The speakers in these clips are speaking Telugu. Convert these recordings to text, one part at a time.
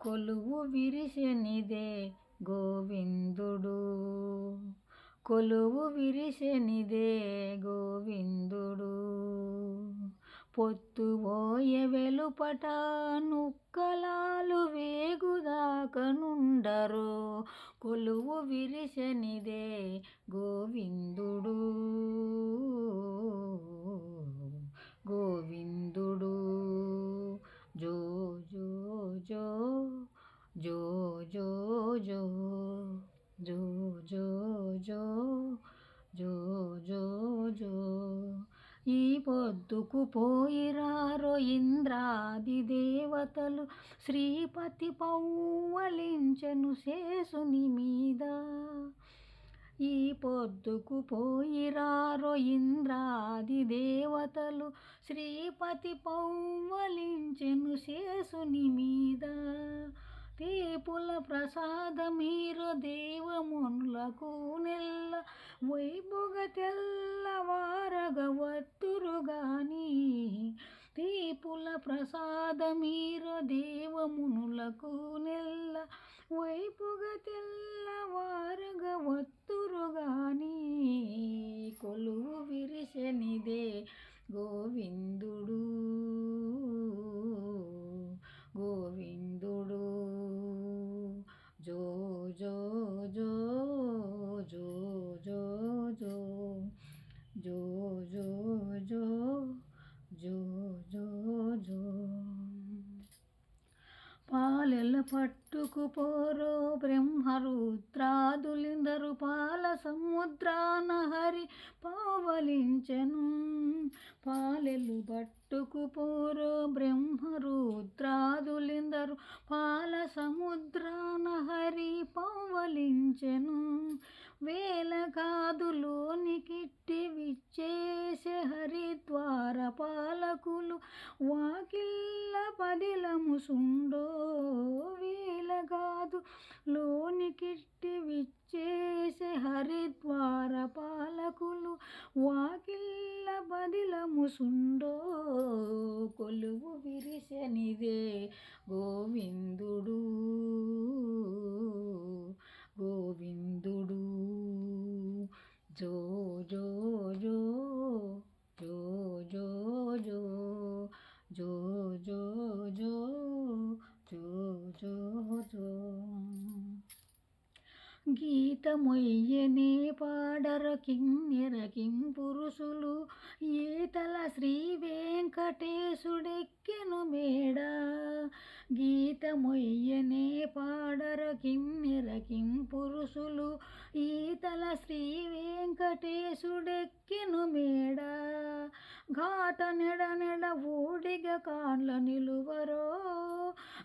కొలువు విరిసెనిదే గోవిందుడు. కొలువు విరిసెనిదే గోవిందుడు. పొత్తుబోయే వెలుపట నుక్కలాలు వేగుదాకనుండరు కొలువు విరిసెనిదే గోవిందుడు. జో జో జో జో జో జో జో జో జో. ఈ పొద్దుకు పోయిరారో ఇంద్రాది దేవతలు శ్రీపతి పౌవలించెను శేషుని మీద. ఈ పొద్దుకు పోయిరారో ఇంద్రాది దేవతలు శ్రీపతి పౌవలించెను శేషుని మీద. ప్రసాదమీరు దేవమునులకు నెల్ల వైభోగ తెల్లవారగవత్తురుగాని తీపుల ప్రసాదమీరు దేవమునులకు నెల్ల వైపుగ తెల్లవారగవత్తురుగాని కొలువు విరిసెనిదే గోవిందుడు. గోవిందుడు జో జో జో జో జో. పాలెల పట్టుకు పోరో బ్రహ్మరుద్రాదులిందరు పాల సముద్రాన హరి పావలించెను. పాలెలు పట్టుకుపోరో బ్రహ్మరుద్రాదులిందరు పాల సముద్రాన హరి పావలించెను. వేల కాదులోనికిట్టి విచ్చేసే హరిద్వార పాలకులు. వాకిల్ల పదిలముసుండో వేల కాదు లోనికిట్టి విచ్చేసే హరిద్వార పాలకులు. వాకిల్ల బదిలముసుండో కొలువు విరిసెనిదే గోవిందుడు గోవిందుడు. జో జో జో జో జో జో జో జో. గీతమొయ్యనే పాడర కిన్నెర కిం పురుషులు ఈతల శ్రీ వెంకటేశుడెక్కెను మేడా. గీతమొయ్యనే పాడర కిం పురుషులు ఈతల శ్రీ వెంకటేశుడెక్కిను మేడ. ఘాట నెడ నెడ ఊడిగ కాండ్ల నిలువరో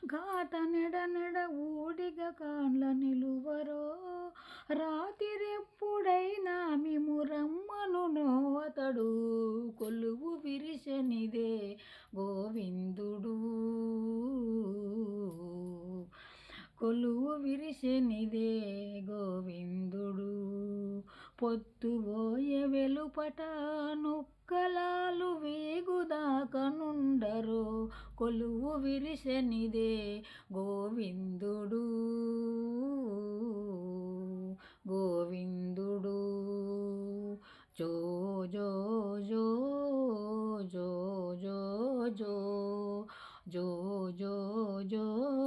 ఘాట నెడ నెడ ఊడిగ కాండ్ల నిలువరో. రాతిరెప్పుడైనా మిము రమ్మను నోవతడు కొలువు విరిశనిదే గోవిందుడు. కొలువు విరిసెనిదే గోవిందుడు. పొత్తుబోయే వెలుపట నుక్కలాలు వేగుదాకనుండరు కొలువు విరిసెనిదే గోవిందుడు. గోవిందుడు. జో జో జో జో జో జో జో జో